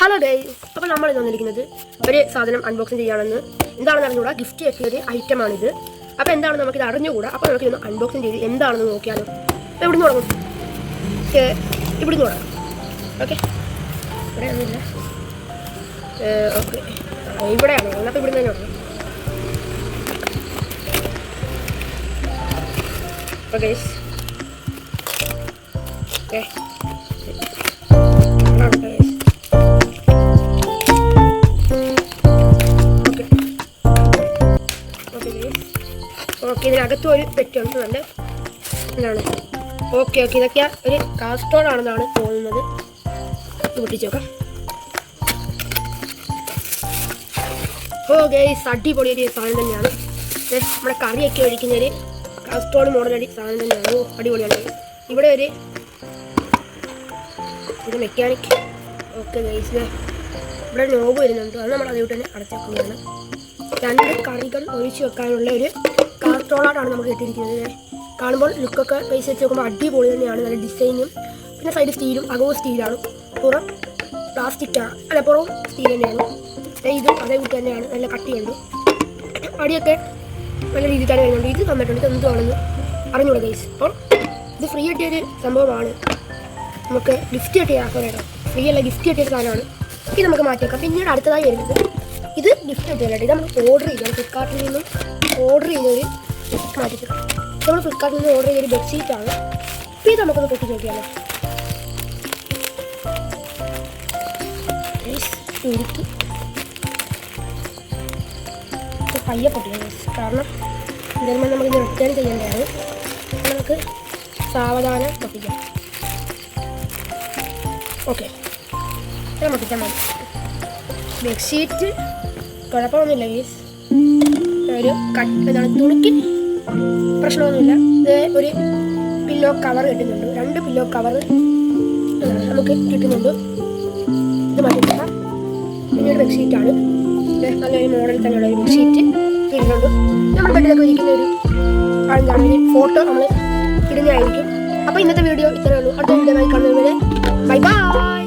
Hello guys അപ്പോൾ നമ്മൾ ഇന്ന് വന്നിരിക്കുന്നത് ഒരു സാധനം അൺബോക്സിങ് ചെയ്യാണെന്ന്. എന്താണെന്ന് അറിഞ്ഞുകൂടാ? ഗിഫ്റ്റ് കിട്ടിയ ഒരു ഐറ്റം ഐറ്റമാണിത് അപ്പോൾ എന്താണെന്ന് നമുക്കിത് അറിഞ്ഞുകൂടാ? അപ്പോൾ നമുക്ക് ഇതൊന്ന് അൺബോക്സിങ് ചെയ്ത് എന്താണെന്ന് നോക്കിയാലോ. അപ്പോൾ ഇവിടുന്ന് തുടങ്ങും. ഇവിടുന്ന് തുടങ്ങാം. ഓക്കെ. ഇവിടെ ഒന്നുമില്ല. ഓക്കെ. ഇവിടെയാണ്. എന്നാൽ അപ്പോൾ ഇവിടുന്ന് തന്നെ തുടങ്ങും. അപ്പോൾ ഓക്കെ. ഓക്കെ ഇതിനകത്തും ഒരു പെറ്റുണ്ട് എന്താണ് ഓക്കെ ഓക്കെ ഇതൊക്കെ ഒരു കാസ്റ്റോൺ ആണെന്നാണ് തോന്നുന്നത്. പൊട്ടിച്ച് നോക്കാം. ഓ ഗൈസ് അടിപൊളി ഒരു സാധനം തന്നെയാണ്. നമ്മുടെ കറിയൊക്കെ ഒഴിക്കുന്ന ഒരു കാസ്റ്റോൺ മോഡൽ അടി സാധനം തന്നെയാണ്. ഓ അടിപൊളിയാണ് ഇവിടെ ഒരു ഒരു മെക്കാനിക് ഓക്കെ ഗൈസ് ഇവിടെ നോബ് വരുന്നുണ്ട്. അത് നമ്മൾ അതുകൊണ്ട് തന്നെ അടച്ചേക്കുന്നതാണ് രണ്ട് കറികൾ ഒഴിച്ച് വെക്കാനുള്ള ഒരു കാസ്ട്രോളായിട്ടാണ് നമുക്ക് കിട്ടിയിരിക്കുന്നത് കാണുമ്പോൾ ലുക്കൊക്കെ പൈസ വെച്ച് നോക്കുമ്പോൾ അടിപൊളി തന്നെയാണ്. നല്ല ഡിസൈനും പിന്നെ സൈഡ് സ്റ്റീലും അകവും സ്റ്റീലാണ് പുറം പ്ലാസ്റ്റിക്കാണ് അല്ല പുറം സ്റ്റീൽ തന്നെയാണ്. ഇതും അതേ കൂട്ട് തന്നെയാണ്. നല്ല കട്ടിയുണ്ട്. അടിയൊക്കെ നല്ല രീതിയിൽ തന്നെ വരുന്നുണ്ട് ഇത് തന്നിട്ടുണ്ട്. ഇത് എന്തുവാണെന്ന് അറിഞ്ഞൂടെ ഗൈസ് അപ്പോൾ ഇത് ഫ്രീ കിട്ടിയൊരു സംഭവമാണ്. നമുക്ക് ഗിഫ്റ്റ് കിട്ടിയ ആക്കണം ഫ്രീ അല്ല ഗിഫ്റ്റ് കിട്ടിയ സാധനമാണ്. ഇത് നമുക്ക് മാറ്റിയേക്കാം. പിന്നീട് അടുത്തതായി വരുന്നത് ഇത് ഗിഫ്റ്റ് കിട്ടിയല്ലോ ഇത് നമ്മൾ ഓർഡർ ചെയ്തത് ഫ്ലിപ്കാർട്ടിൽ നിന്നും ഓർഡർ ചെയ്തൊരു മാറ്റിക്കാം നമ്മൾ ഫ്ലിപ്കാർട്ടിൽ നിന്ന് ഓർഡർ ചെയ്തൊരു ആണ്. അപ്പോൾ ഇത് നമുക്കൊന്ന് കൊട്ടി നോക്കിയാലോ. പയ്യ ഉരുക്കി ഇത് പയ്യെ പൊട്ടിക്കാം കാരണം എന്തായാലും നമുക്ക് റിട്ടേൺ ചെയ്യേണ്ടതാണ്. നമുക്ക് സാവധാനം പൊട്ടിക്കാം. ഓക്കെ ഇത്ര പൊട്ടിക്കാൻ മതി. ബെഡ്ഷീറ്റ്. കുഴപ്പമൊന്നുമില്ല ഗീസ് ഒരു കട്ട് എന്താണ് തുണിക്ക് പ്രശ്നമൊന്നുമില്ല. ഇത് ഒരു പില്ലോ കവർ കിട്ടുന്നുണ്ട്. രണ്ട് പില്ലോ കവർ നമുക്ക് കിട്ടുന്നുണ്ട്. ഇത് മാറ്റിക്കാം പിന്നെ ഒരു ബെഡ്ഷീറ്റാണ് നല്ലൊരു മോഡൽ തന്നെയുള്ള ഒരു ബെഡ്ഷീറ്റ് കിട്ടുന്നുണ്ട്. നമ്മൾ ബെഡിലൊക്കെ ഇരിക്കുന്ന ഒരു എന്താണ് ഒരു ഫോട്ടോ നമ്മൾ ഇടുന്നതായിരിക്കും. അപ്പോൾ ഇന്നത്തെ വീഡിയോ ഇത്രയേ ഉള്ളൂ. അടുത്ത വീഡിയോ കാണുന്നവരെ ബൈ ബൈ.